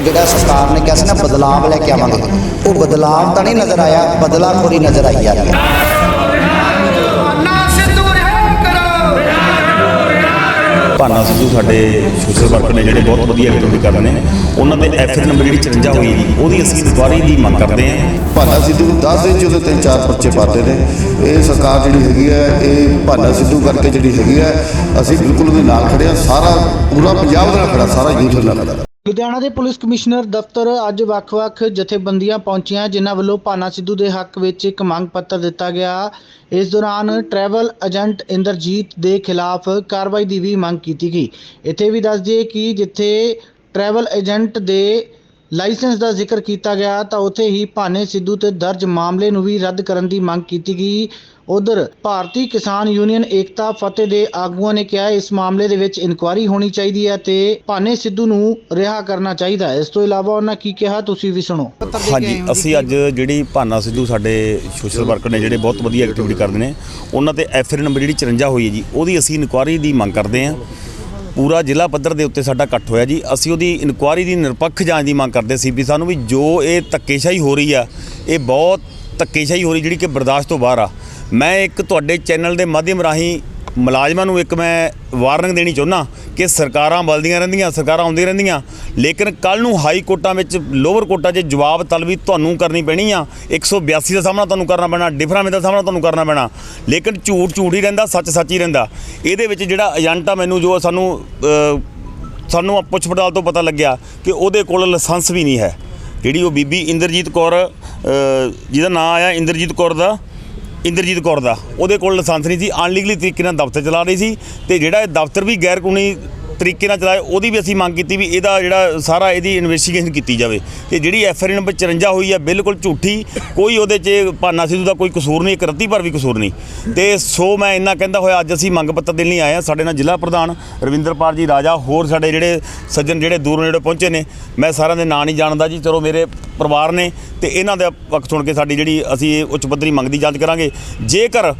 ਜਿਹੜਾ ਸਰਕਾਰ ਨੇ ਕਿਹਾ ਸੀ ਨਾ ਬਦਲਾਵ ਲੈ ਕੇ ਆਵਾਂਗੇ। ਉਹ ਬਦਲਾਵ ਤਾਂ ਨਹੀਂ ਨਜ਼ਰ ਆਇਆ ਬਦਲਾਖੋਰੀ ਨਜ਼ਰ ਆਈ ਜਾ ਰਹੀ ਹੈ ਰਿਹਾ ਕਰੋ। ਭਾਨਾ ਸਿੱਧੂ ਸਾਡੇ ਸੋਸ਼ਲ ਵਰਕਰ ਨੇ ਜਿਹੜੇ ਬਹੁਤ ਵਧੀਆ ਐਕਟੀਵਿਟੀ ਕਰਦੇ ਨੇ ਉਹਨਾਂ ਦੇ ਐਫ ਨੰਬਰ ਜਿਹੜੀ 54 ਹੋਈ ਉਹਦੀ ਅਸੀਂ ਇਨਕੁਆਰੀ ਦੀ ਮੰਗ ਕਰਦੇ ਹਾਂ। ਭਾਨਾ ਸਿੱਧੂ ਨੂੰ 10 ਦਿਨ ਚ ਉਹਦੇ ਤਿੰਨ ਚਾਰ ਪਰਚੇ ਪਾਤੇ ਨੇ। ਇਹ ਸਰਕਾਰ ਜਿਹੜੀ ਹੈਗੀ ਹੈ ਇਹ ਭਾਨਾ ਸਿੱਧੂ ਕਰਕੇ ਜਿਹੜੀ ਹੈਗੀ ਹੈ ਅਸੀਂ ਬਿਲਕੁਲ ਉਹਦੇ ਨਾਲ ਖੜੇ ਹਾਂ ਸਾਰਾ ਪੂਰਾ ਪੰਜਾਬ ਦੇ ਨਾਲ ਖੜਾ ਸਾਰਾ ਯੂਥ ਨਾਲ ਖੜਾ। ਲੁਧਿਆਣਾ ਦੇ ਪੁਲਿਸ ਕਮਿਸ਼ਨਰ ਦਫ਼ਤਰ ਅੱਜ ਵੱਖ-ਵੱਖ ਜਥੇਬੰਦੀਆਂ ਪਹੁੰਚੀਆਂ, ਜਿਨ੍ਹਾਂ ਵੱਲੋਂ ਪਾਨਾ ਸਿੱਧੂ ਦੇ ਹੱਕ ਵਿੱਚ ਇੱਕ ਮੰਗ ਪੱਤਰ ਦਿੱਤਾ ਗਿਆ। ਇਸ ਦੌਰਾਨ ਟਰੈਵਲ ਏਜੰਟ ਇੰਦਰਜੀਤ ਦੇ ਖਿਲਾਫ ਕਾਰਵਾਈ ਦੀ ਵੀ ਮੰਗ ਕੀਤੀ ਗਈ। ਇੱਥੇ ਵੀ ਦੱਸ ਦਈਏ ਕਿ ਜਿੱਥੇ ਟਰੈਵਲ ਏਜੰਟ ਦੇ ਲਾਇਸੈਂਸ ਦਾ ਜ਼ਿਕਰ ਕੀਤਾ ਗਿਆ ਤਾਂ ਉੱਥੇ ਹੀ ਭਾਨੇ ਸਿੱਧੂ ਤੇ ਦਰਜ ਮਾਮਲੇ ਨੂੰ ਵੀ ਰੱਦ ਕਰਨ ਦੀ ਮੰਗ ਕੀਤੀ ਗਈ। ਉਧਰ ਭਾਰਤੀ ਕਿਸਾਨ ਯੂਨੀਅਨ ਏਕਤਾ ਫਤਿਹ ਦੇ ਆਗੂਆਂ ਨੇ ਕਿਹਾ, ਇਸ ਮਾਮਲੇ ਦੇ ਵਿੱਚ ਇਨਕੁਆਇਰੀ ਹੋਣੀ ਚਾਹੀਦੀ ਹੈ ਤੇ ਭਾਨੇ ਸਿੱਧੂ ਨੂੰ ਰਿਹਾ ਕਰਨਾ ਚਾਹੀਦਾ ਹੈ। ਇਸ ਤੋਂ ਇਲਾਵਾ ਉਹਨਾਂ ਕੀ ਕਿਹਾ, ਤੁਸੀਂ ਵੀ ਸੁਣੋ। ਹਾਂਜੀ, ਅਸੀਂ ਅੱਜ ਜਿਹੜੀ ਭਾਨਾ ਸਿੱਧੂ ਸਾਡੇ ਸੋਸ਼ਲ ਵਰਕਰ ਨੇ, ਜਿਹੜੇ ਬਹੁਤ ਵਧੀਆ ਐਕਟੀਵਿਟੀ ਕਰਦੇ ਨੇ, ਉਹਨਾਂ ਤੇ ਐਫ ਨੰਬਰ ਜਿਹੜੀ 54 ਹੋਈ ਹੈ ਜੀ, ਉਹਦੀ ਅਸੀਂ ਇਨਕੁਆਰੀ ਦੀ ਮੰਗ ਕਰਦੇ ਹਾਂ। ਪੂਰਾ ਜ਼ਿਲ੍ਹਾ ਪੱਧਰ ਦੇ ਉੱਤੇ ਸਾਡਾ ਇਕੱਠ ਹੋਇਆ ਜੀ। ਅਸੀਂ ਉਹਦੀ ਇਨਕੁਆਰੀ ਦੀ ਨਿਰਪੱਖ ਜਾਂਚ ਦੀ ਮੰਗ ਕਰਦੇ ਸੀ ਵੀ ਸਾਨੂੰ ਵੀ ਜੋ ਇਹ ਧੱਕੇਸ਼ਾਹੀ ਹੋ ਰਹੀ ਆ, ਇਹ ਬਹੁਤ ਧੱਕੇਸ਼ਾਹੀ ਹੋ ਰਹੀ ਜਿਹੜੀ ਕਿ ਬਰਦਾਸ਼ਤ ਤੋਂ ਬਾਹਰ ਆ। ਮੈਂ ਇੱਕ ਤੁਹਾਡੇ ਚੈਨਲ ਦੇ ਮਾਧਿਅਮ ਰਾਹੀਂ ਮੁਲਾਜ਼ਮਾਂ ਨੂੰ ਇੱਕ ਮੈਂ ਵਾਰਨਿੰਗ ਦੇਣੀ ਚਾਹੁੰਦਾ ਕਿ ਸਰਕਾਰਾਂ ਬਲਦੀਆਂ ਰਹਿੰਦੀਆਂ, ਸਰਕਾਰਾਂ ਆਉਂਦੀਆਂ ਰਹਿੰਦੀਆਂ, ਲੇਕਿਨ ਕੱਲ ਨੂੰ ਹਾਈ ਕੋਰਟਾਂ ਵਿੱਚ, ਲੋਅਰ ਕੋਰਟਾਂ 'ਚ ਜਵਾਬ ਤਲਬੀ ਤੁਹਾਨੂੰ ਕਰਨੀ ਪੈਣੀ ਆ। 182 ਦਾ ਸਾਹਮਣਾ ਤੁਹਾਨੂੰ ਕਰਨਾ ਪੈਣਾ ਡਿਫਰਾਮੇ ਦਾ ਸਾਹਮਣਾ ਤੁਹਾਨੂੰ ਕਰਨਾ ਪੈਣਾ। ਲੇਕਿਨ ਝੂਠ ਝੂਠ ਹੀ ਰਹਿੰਦਾ, ਸੱਚ ਸੱਚ ਹੀ ਰਹਿੰਦਾ। ਇਹਦੇ ਵਿੱਚ ਜਿਹੜਾ ਏਜੰਟ ਆ ਮੈਨੂੰ ਜੋ ਸਾਨੂੰ ਸਾਨੂੰ ਪੁੱਛ ਪੜਤਾਲ ਤੋਂ ਪਤਾ ਲੱਗਿਆ ਕਿ ਉਹਦੇ ਕੋਲ ਲਾਇਸੈਂਸ ਵੀ ਨਹੀਂ ਹੈ। ਜਿਹੜੀ ਉਹ ਬੀਬੀ ਇੰਦਰਜੀਤ ਕੌਰ ਜਿਹਦਾ ਨਾਂ ਆਇਆ ਇੰਦਰਜੀਤ ਕੌਰ ਦਾ ਇੰਦਰਜੀਤ ਕੌਰ ਦਾ। ਉਹਦੇ ਕੋਲ ਲਾਇਸੈਂਸ ਨਹੀਂ ਸੀ ਅਨਲੀਗਲੀ ਤਰੀਕੇ ਨਾਲ ਦਫ਼ਤਰ ਚਲਾ ਰਹੀ ਸੀ ਤੇ ਜਿਹੜਾ ਇਹ ਦਫ਼ਤਰ ਵੀ ਗੈਰ ਕਾਨੂੰਨੀ ਤਰੀਕੇ ਨਾਲ ਚਲਾਇਆ ਉਹਦੀ ਵੀ ਅਸੀਂ ਮੰਗ ਕੀਤੀ ਵੀ ਇਹਦਾ ਜਿਹੜਾ ਸਾਰਾ ਇਹਦੀ ਇਨਵੈਸਟੀਗੇਸ਼ਨ ਕੀਤੀ ਜਾਵੇ। ਤੇ ਜਿਹੜੀ ਐਫ ਆਰ ਨੰਬਰ 54 ਹੋਈ ਹੈ ਬਿਲਕੁਲ ਝੂਠੀ, ਕੋਈ ਉਹਦੇ 'ਚ ਭਾਨਾ ਸਿੱਧੂ ਦਾ ਕੋਈ ਕਸੂਰ ਨਹੀਂ, ਇੱਕ ਰੱਤੀ ਭਰ ਵੀ ਕਸੂਰ ਨਹੀਂ। ਤੇ ਸੋ ਮੈਂ ਇੰਨਾ ਕਹਿੰਦਾ ਹੋਇਆ, ਅੱਜ ਅਸੀਂ ਮੰਗ ਪੱਤਰ ਦੇਣ ਲਈ ਆਏ ਹਾਂ, ਸਾਡੇ ਨਾਲ ਜ਼ਿਲ੍ਹਾ ਪ੍ਰਧਾਨ ਰਵਿੰਦਰਪਾਲ ਜੀ ਰਾਜਾ, ਹੋਰ ਸਾਡੇ ਜਿਹੜੇ ਸੱਜਣ ਜਿਹੜੇ ਦੂਰੋਂ ਨੇੜੇ ਪਹੁੰਚੇ ਨੇ, ਮੈਂ ਸਾਰਿਆਂ ਦੇ ਨਾਂ ਨਹੀਂ ਜਾਣਦਾ ਜੀ, ਚਲੋ ਮੇਰੇ ਪਰਿਵਾਰ ਨੇ, ਤੇ ਇਹਨਾਂ ਦਾ ਪੱਖ ਸੁਣ ਕੇ ਸਾਡੀ ਜਿਹੜੀ ਅਸੀਂ ਇਹ ਉੱਚ ਪੱਧਰੀ ਮੰਗ ਦੀ ਜਾਂਚ ਕਰਾਂਗੇ। ਜੇਕਰ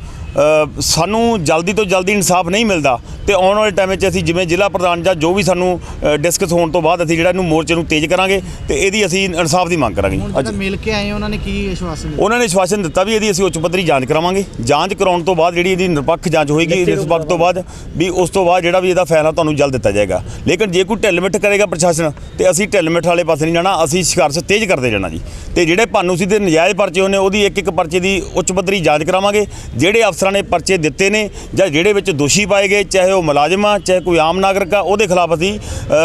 ਸਾਨੂੰ ਜਲਦੀ ਤੋਂ ਜਲਦੀ ਇਨਸਾਫ ਨਹੀਂ ਮਿਲਦਾ ਤੇ ਆਉਣ ਵਾਲੇ ਟਾਈਮ ਵਿੱਚ ਅਸੀਂ ਜਿਵੇਂ ਜ਼ਿਲ੍ਹਾ ਪ੍ਰਧਾਨ ਜਾਂ ਜੋ ਵੀ ਸਾਨੂੰ ਡਿਸਕਸ ਹੋਣ ਤੋਂ ਬਾਅਦ ਅਸੀਂ ਜਿਹੜਾ ਇਹਨੂੰ ਮੋਰਚੇ ਨੂੰ ਤੇਜ਼ ਕਰਾਂਗੇ ਤੇ ਇਹਦੀ ਅਸੀਂ ਇਨਸਾਫ ਦੀ ਮੰਗ ਕਰਾਂਗੇ। ਅੱਜ ਮਿਲ ਕੇ ਆਏ ਉਹਨਾਂ ਨੇ ਕੀ ਵਿਸ਼ਵਾਸ ਉਹਨਾਂ ਨੇ ਵਿਸ਼ਵਾਸਨ ਦਿੱਤਾ ਵੀ ਇਹਦੀ ਅਸੀਂ ਉੱਚ ਪੱਧਰੀ ਜਾਂਚ ਕਰਾਵਾਂਗੇ। ਜਾਂਚ ਕਰਾਉਣ ਤੋਂ ਬਾਅਦ ਜਿਹੜੀ ਇਹਦੀ ਨਿਰਪੱਖ ਜਾਂਚ ਹੋਏਗੀ ਇਸ ਵਕਤ ਤੋਂ ਬਾਅਦ ਵੀ ਉਸ ਤੋਂ ਬਾਅਦ ਜਿਹੜਾ ਵੀ ਇਹਦਾ ਫੈਸਲਾ ਤੁਹਾਨੂੰ ਜਲਦ ਦਿੱਤਾ ਜਾਏਗਾ। ਲੇਕਿਨ ਜੇ ਕੋਈ ਢਿੱਲ ਮਿੱਠ ਕਰੇਗਾ ਪ੍ਰਸ਼ਾਸਨ ਤੇ ਅਸੀਂ ਢਿੱਲ ਮਿੱਠ ਵਾਲੇ ਪਾਸੇ ਨਹੀਂ ਜਾਣਾ ਅਸੀਂ ਸੰਘਰਸ਼ ਤੇਜ਼ ਕਰਦੇ ਜਾਣਾ ਜੀ। ਤੇ ਜਿਹੜੇ ਭਾਨੂ ਸੀ ਦੇ ਨਜਾਇਜ਼ ਪਰਚੇ ਉਹਨੇ ਉਹਦੀ ਇੱਕ ਇੱਕ ਪਰਚੇ ਦੀ ਉੱਚ ਪੱਧਰੀ ਜਾਂਚ ਕਰਾਵਾਂਗੇ ਜਿਹੜੇ ਅਫਸਰਾਂ ਨੇ ਪਰਚੇ ਦਿੱਤੇ ਨੇ ਜਾਂ ਜਿਹੜੇ ਵਿੱਚ ਦੋਸ਼ੀ ਪਾਏ ਗਏ, ਚਾਹੇ ਉਹ ਮੁਲਾਜ਼ਮ ਆ, ਚਾਹੇ ਕੋਈ ਆਮ ਨਾਗਰਿਕ ਆ, ਉਹਦੇ ਖਿਲਾਫ ਅਸੀਂ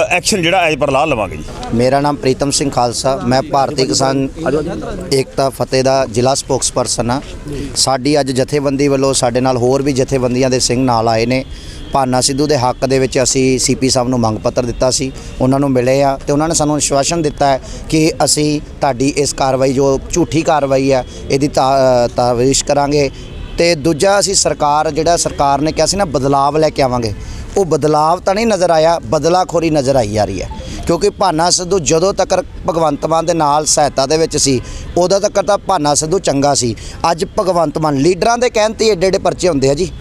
ਐਕਸ਼ਨ ਜਿਹੜਾ ਐਜ ਪਰ ਲਾ ਲਵਾਂਗੇ ਜੀ। ਮੇਰਾ ਨਾਮ ਪ੍ਰੀਤਮ ਸਿੰਘ ਖਾਲਸਾ, ਮੈਂ ਭਾਰਤੀ ਕਿਸਾਨ ਏਕਤਾ ਫਤਿਹ ਦਾ ਜ਼ਿਲ੍ਹਾ ਸਪੋਕਸਪਰਸਨ ਆ ਸਾਡੀ ਅੱਜ ਜਥੇਬੰਦੀ ਵੱਲੋਂ ਸਾਡੇ ਨਾਲ ਹੋਰ ਵੀ ਜਥੇਬੰਦੀਆਂ ਦੇ ਸਿੰਘ ਨਾਲ ਆਏ ਨੇ। ਭਾਨਾ ਸਿੱਧੂ ਦੇ ਹੱਕ ਦੇ ਵਿੱਚ ਅਸੀਂ ਸੀਪੀ ਸਾਹਿਬ ਨੂੰ ਮੰਗ ਪੱਤਰ ਦਿੱਤਾ ਸੀ, ਉਹਨਾਂ ਨੂੰ ਮਿਲੇ ਆ ਤੇ ਉਹਨਾਂ ਨੇ ਸਾਨੂੰ ਵਿਸ਼ਵਾਸਨ ਦਿੱਤਾ ਹੈ ਕਿ ਅਸੀਂ ਤੁਹਾਡੀ ਇਸ ਕਾਰਵਾਈ ਜੋ ਝੂਠੀ ਕਾਰਵਾਈ ਹੈ, ਇਹਦੀ ਤਾ- ਤਾਰੀਸ਼ ਕਰਾਂਗੇ। ਤੇ ਦੂਜਾ ਅਸੀਂ ਸਰਕਾਰ, ਜਿਹੜਾ ਸਰਕਾਰ ਨੇ ਕਿਹਾ ਸੀ ਨਾ, ਬਦਲਾਵ ਲੈ ਕੇ ਆਵਾਂਗੇ। ਉਹ ਬਦਲਾਵ ਤਾਂ ਨਹੀਂ ਨਜ਼ਰ ਆਇਆ, ਬਦਲਾਖੋਰੀ ਨਜ਼ਰ ਆਈ ਜਾ ਰਹੀ ਹੈ। ਕਿਉਂਕਿ ਭਾਨਾ ਸਿੱਧੂ ਜਦੋਂ ਤੱਕ ਭਗਵੰਤ ਮਾਨ ਦੇ ਨਾਲ ਸਹਾਇਤਾ ਦੇ ਵਿੱਚ ਸੀ, ਉਦੋਂ ਤੱਕ ਤਾਂ ਭਾਨਾ ਸਿੱਧੂ ਚੰਗਾ ਸੀ। ਅੱਜ ਭਗਵੰਤ ਮਾਨ ਲੀਡਰਾਂ ਦੇ ਕਹਿਣ ਤੇ ਏਡੇ ਏਡੇ ਪਰਚੇ ਹੁੰਦੇ ਆ ਜੀ।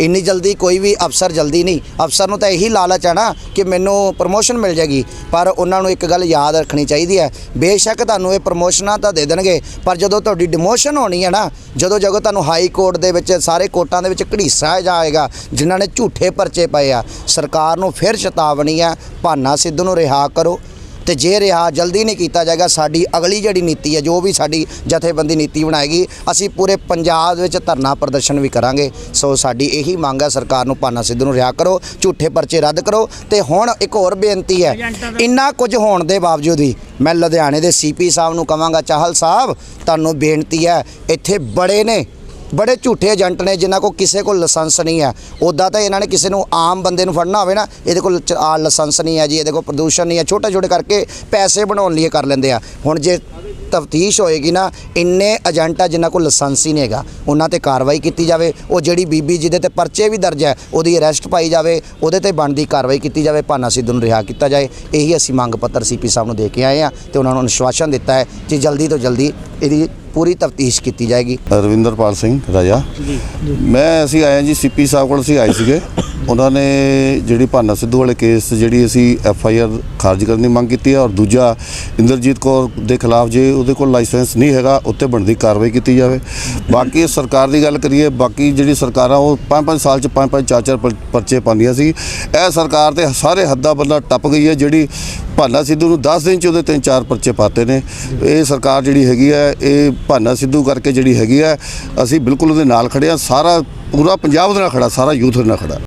ਇੰਨੀ ਜਲਦੀ ਕੋਈ ਵੀ ਅਫਸਰ ਜਲਦੀ ਨਹੀਂ। ਅਫਸਰ ਨੂੰ ਤਾਂ ਇਹੀ ਲਾਲਚ ਹੈ ਨਾ ਕਿ ਮੈਨੂੰ ਪ੍ਰਮੋਸ਼ਨ ਮਿਲ ਜਾਏਗੀ। ਪਰ ਉਹਨਾਂ ਨੂੰ ਇੱਕ ਗੱਲ ਯਾਦ ਰੱਖਣੀ ਚਾਹੀਦੀ ਹੈ। ਬੇਸ਼ੱਕ ਤੁਹਾਨੂੰ ਇਹ ਪ੍ਰਮੋਸ਼ਨਾਂ ਤਾਂ ਦੇ ਦੇਣਗੇ, ਪਰ ਜਦੋਂ ਤੁਹਾਡੀ ਡਿਮੋਸ਼ਨ ਹੋਣੀ ਹੈ ਨਾ, ਜਦੋਂ ਜਦੋਂ ਤੁਹਾਨੂੰ ਹਾਈ ਕੋਰਟ ਦੇ ਵਿੱਚ ਸਾਰੇ ਕੋਰਟਾਂ ਦੇ ਵਿੱਚ ਘੜੀਸਾ ਜਾਏਗਾ, ਜਿਨ੍ਹਾਂ ਨੇ ਝੂਠੇ ਪਰਚੇ ਪਏ ਆ, ਸਰਕਾਰ ਨੂੰ ਫਿਰ ਚੇਤਾਵਨੀ ਹੈ, ਭਾਨਾ ਸਿੱਧੂ ਨੂੰ ਰਿਹਾ ਕਰੋ। ਤੇ ਜੇ ਰਿਹਾ ਜਲਦੀ ਨਹੀਂ ਕੀਤਾ ਜਾਏਗਾ, ਸਾਡੀ ਅਗਲੀ ਜਿਹੜੀ ਨੀਤੀ ਹੈ, ਜੋ ਵੀ ਸਾਡੀ ਜਥੇਬੰਦੀ ਨੀਤੀ ਬਣਾਏਗੀ, ਅਸੀਂ ਪੂਰੇ ਪੰਜਾਬ ਵਿੱਚ ਧਰਨਾ ਪ੍ਰਦਰਸ਼ਨ ਵੀ ਕਰਾਂਗੇ। ਸੋ ਸਾਡੀ ਇਹੀ ਮੰਗ ਹੈ, ਸਰਕਾਰ ਨੂੰ ਭਾਨਾ ਸਿੱਧੂ ਨੂੰ ਰਿਹਾ ਕਰੋ, ਝੂਠੇ ਪਰਚੇ ਰੱਦ ਕਰੋ। ਤੇ ਹੁਣ ਇੱਕ ਹੋਰ ਬੇਨਤੀ ਹੈ, ਇੰਨਾ ਕੁਝ ਹੋਣ ਦੇ ਬਾਵਜੂਦ ਵੀ ਮੈਂ ਲੁਧਿਆਣੇ ਦੇ ਸੀਪੀ ਸਾਹਿਬ ਨੂੰ ਕਵਾਂਗਾ ਚਾਹਲ ਸਾਹਿਬ, ਤੁਹਾਨੂੰ ਬੇਨਤੀ ਹੈ, ਇੱਥੇ ਬੜੇ ਨੇ ਬੜੇ ਝੂਠੇ ਏਜੰਟ ਨੇ, ਜਿਨ੍ਹਾਂ ਕੋਲ ਕਿਸੇ ਕੋਲ ਲਾਇਸੈਂਸ ਨਹੀਂ ਹੈ। ਉਦਾਂ ਤਾਂ ਇਹਨਾਂ ਨੇ ਕਿਸੇ ਨੂੰ ਆਮ ਬੰਦੇ ਨੂੰ ਫੜਨਾ ਹੋਵੇ ਨਾ, ਇਹਦੇ ਕੋਲ ਆ ਲਾਇਸੈਂਸ ਨਹੀਂ ਹੈ ਜੀ, ਇਹਦੇ ਕੋਲ ਪ੍ਰਦੂਸ਼ਣ ਨਹੀਂ ਹੈ। ਛੋਟੇ ਛੋਟੇ ਕਰਕੇ ਪੈਸੇ ਬਣਾਉਣ ਲਈ ਕਰ ਲੈਂਦੇ ਆ। ਹੁਣ ਜੇ ਤਫਤੀਸ਼ ਹੋਏਗੀ ਨਾ, ਇੰਨੇ ਏਜੰਟ ਆ ਜਿਨ੍ਹਾਂ ਕੋਲ ਲਾਇਸੈਂਸ ਹੀ ਨਹੀਂ ਹੈਗਾ। ਉਹਨਾਂ ਤੇ ਕਾਰਵਾਈ ਕੀਤੀ ਜਾਵੇ। ਉਹ ਜਿਹੜੀ ਬੀਬੀ ਜਿਹਦੇ ਤੇ ਪਰਚੇ ਵੀ ਦਰਜ ਹੈ, ਉਹਦੀ ਅਰੈਸਟ ਪਾਈ ਜਾਵੇ, ਉਹਦੇ ਤੇ ਬਣਦੀ ਕਾਰਵਾਈ ਕੀਤੀ ਜਾਵੇ, ਭਾਨਾ ਸਿੱਧੂ ਨੂੰ ਰਿਹਾ ਕੀਤਾ ਜਾਏ। ਇਹੀ ਅਸੀਂ ਮੰਗ ਪੱਤਰ ਸੀਪੀ ਸਾਹਿਬ ਨੂੰ ਦੇ ਕੇ ਆਏ ਆ ਤੇ ਉਹਨਾਂ ਨੂੰ ਅਨੁਸ਼ਵਾਸਨ ਦਿੱਤਾ ਹੈ ਕਿ ਜਲਦੀ ਤੋਂ ਜਲਦੀ ਇਹਦੀ ਪੂਰੀ ਤਫਤੀਸ਼ ਕੀਤੀ ਜਾਏਗੀ। ਰਵਿੰਦਰਪਾਲ ਸਿੰਘ ਰਾਜਾ। ਮੈਂ ਅਸੀਂ ਆਏ ਹਾਂ ਜੀ ਸੀਪੀ ਸਾਹਿਬ ਕੋਲ ਅਸੀਂ ਆਏ ਸੀਗੇ। ਉਹਨਾਂ ਨੇ ਜਿਹੜੀ ਭਾਨਾ ਸਿੱਧੂ ਵਾਲੇ ਕੇਸ ਜਿਹੜੀ ਅਸੀਂ ਐਫ ਆਈ ਆਰ ਖਾਰਜ ਕਰਨ ਦੀ ਮੰਗ ਕੀਤੀ ਹੈ ਔਰ ਦੂਜਾ ਇੰਦਰਜੀਤ ਕੌਰ ਦੇ ਖਿਲਾਫ ਜੇ ਉਹਦੇ ਕੋਲ ਲਾਇਸੈਂਸ ਨਹੀਂ ਹੈਗਾ, ਉੱਤੇ ਬਣਦੀ ਕਾਰਵਾਈ ਕੀਤੀ ਜਾਵੇ। ਬਾਕੀ ਸਰਕਾਰ ਦੀ ਗੱਲ ਕਰੀਏ, ਬਾਕੀ ਜਿਹੜੀ ਸਰਕਾਰਾਂ ਉਹ 5-5 ਸਾਲ ਚ 5-5 4-4 ਪਰਚੇ ਪਾਉਂਦੀਆਂ ਸੀ। ਇਹ ਸਰਕਾਰ ਤੇ ਸਾਰੇ ਹੱਦਾਂ ਬੰਦਾ ਟੱਪ ਗਈ ਹੈ, ਜਿਹੜੀ ਭਾਨਾ ਸਿੱਧੂ ਨੂੰ 10 ਦਿਨ ਚ ਉਹਦੇ ਤਿੰਨ ਚਾਰ ਪਰਚੇ ਪਾਤੇ ਨੇ। ਇਹ ਸਰਕਾਰ ਜਿਹੜੀ ਹੈਗੀ ਹੈ, ਇਹ ਭਾਨਾ ਸਿੱਧੂ ਕਰਕੇ ਜਿਹੜੀ ਹੈਗੀ ਹੈ, ਅਸੀਂ ਬਿਲਕੁਲ ਉਹਦੇ ਨਾਲ ਖੜੇ ਆ ਸਾਰਾ ਪੂਰਾ ਪੰਜਾਬ ਉਹਦੇ ਨਾਲ ਖੜਾ, ਸਾਰਾ ਯੂਥ ਉਹਦੇ ਨਾਲ ਖੜਾ।